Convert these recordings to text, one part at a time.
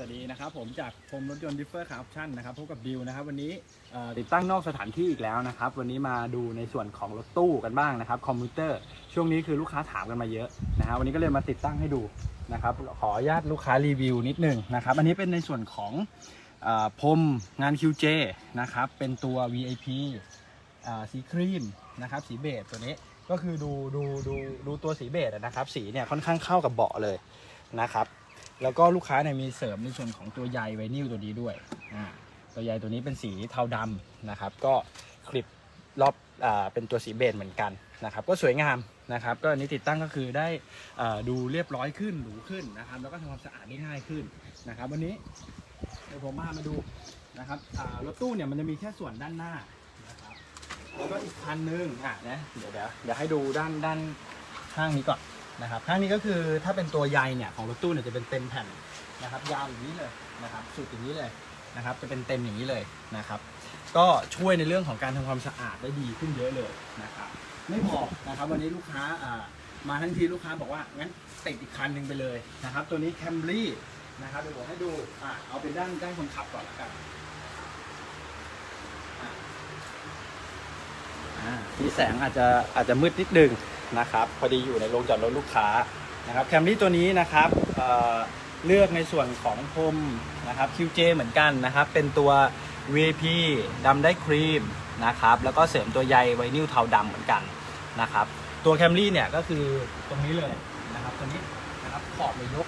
สวัสดีนะครับผมจากพรมรถยนต์ดิฟเฟอร์คาร์ออปชั่นนะครับพบกับบิวนะครับวันนี้ติดตั้งนอกสถานที่อีกแล้วนะครับวันนี้มาดูในส่วนของรถตู้กันบ้างนะครับคอมพิวเตอร์ช่วงนี้คือลูกค้าถามกันมาเยอะนะฮะวันนี้ก็เลยมาติดตั้งให้ดูนะครับขออนุญาตลูกค้ารีวิวนิดหนึ่งนะครับอันนี้เป็นในส่วนของพรมงาน QJ นะครับเป็นตัว VIP อ่าสีครีมนะครับสีเบจตัวนี้ก็คือดูดูดูดูตัวสีเบจนะครับสีเนี่ยค่อนข้างเข้ากับเบาะเลยนะครับ แล้วก็ลูกค้าเนี่ยมีเสริมในส่วนของตัวใยไวนิลตัวนี้ด้วยอ่าตัวใยตัวนี้เป็นสีเทาดำนะครับ ก็คลิปรอบอ่าเป็นตัวสีเบจเหมือนกันนะครับ ก็สวยงามนะครับ ก็อันนี้ติดตั้งก็คือได้อ่าดูเรียบร้อยขึ้นหรูขึ้นนะครับ แล้วก็ทำความสะอาดได้ง่ายขึ้นนะครับ วันนี้เดี๋ยวผมพามาดูนะครับอ่ารถตู้เนี่ยมันจะมีแค่ส่วนด้านหน้านะครับแล้วก็อีกคันนึงอะนะเดี๋ยวเดี๋ยวเดี๋ยวให้ดูด้านด้านข้างนี้ก่อน นะครับข้างนี้ก็คือถ้าเป็นตัวใยเนี่ยของรถตู้เนี่ยจะเป็นเต็มแผ่นนะครับยาวอย่างนี้เลยนะครับสุดอย่างนี้เลยนะครับ จะเป็นเต็มอย่างนี้เลยนะครับ ก็ช่วยในเรื่องของการทำความสะอาดได้ดีขึ้นเยอะเลยนะครับไม่พอนะครับ วันนี้ลูกค้าอ่ามาทั้งทีลูกค้าบอกว่างั้นติดอีกคันหนึ่งไปเลยนะครับ ตัวนี้แคมรี่นะครับเดี๋ยวผมให้ดูอะเอาเป็นด้านด้านคนขับก่อนละกันอ่าที่แสงอาจจะอาจจะมืดนิดนึง นะครับพอดีอยู่ในโรงจอดรถลูกค้านะครับแคมรี่ตัวนี้นะครับเเลือกในส่วนของพรมนะครับ QJ เหมือนกันนะครับ เป็นตัว VIP ดำได้ครีมนะครับแล้วก็เสริมตัวใยไวนิลเทาดำเหมือนกันนะครับตัวแคมรี่เนี่ยก็คือตรงนี้เลยนะครับตัวนี้นะครับขอบเลยยก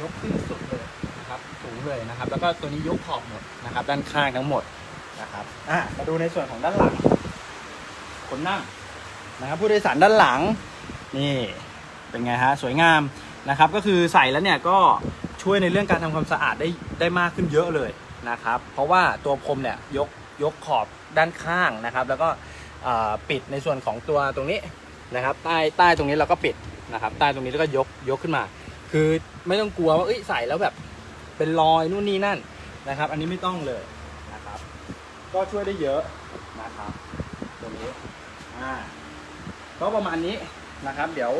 ยกขึ้นสุดเลยนะครับสูงเลยนะครับ แล้วก็ตัวนี้ยกขอบหมดนะครับ ด้านข้างทั้งหมดนะครับอะมาดูในส่วนของด้านหลังคนนั่ง นะครับผู้โดยสารด้านหลังนี่เป็นไงฮะสวยงามนะครับ ก็คือใส่แล้วเนี่ยก็ช่วยในเรื่องการทำความสะอาดได้ได้มากขึ้นเยอะเลยนะครับ เพราะว่าตัวพรมเนี่ยยกยกขอบด้านข้างนะครับ แล้วก็ปิดในส่วนของตัวตรงนี้นะครับใต้ใต้ตรงนี้เราก็ปิดนะครับใต้ตรงนี้แล้วก็ยกยกขึ้นมา คือไม่ต้องกลัวว่าเอ้ยใส่แล้วแบบเป็นรอยนู่นนี่นั่นนะครับ อันนี้ไม่ต้องเลยนะครับ ก็ช่วยได้เยอะนะครับตัวนี้อ่า ก็ประมาณนี้นะครับ เดี๋ยว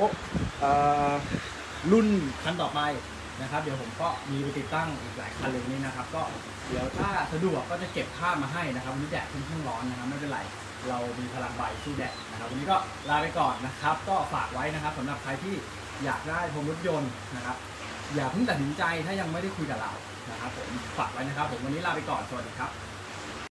รุ่นคันต่อไปนะครับ เดี๋ยวผมก็มีไปติดตั้งอีกหลายคันเลยนี่นะครับ ก็เดี๋ยวถ้าสะดวกก็จะเก็บภาพมาให้นะครับวันนี้แดดค่อนข้างร้อนนะครับไม่เป็นไรเรามีพลังใบสู้แดดนะครับวันนี้ก็ลาไปก่อนนะครับ ก็ฝากไว้นะครับสำหรับใครที่อยากได้พรมรถยนต์นะครับ อย่าเพิ่งตัดสินใจถ้ายังไม่ได้คุยกับเรานะครับผมฝากไว้นะครับ ผมวันนี้ลาไปก่อนสวัสดีครับ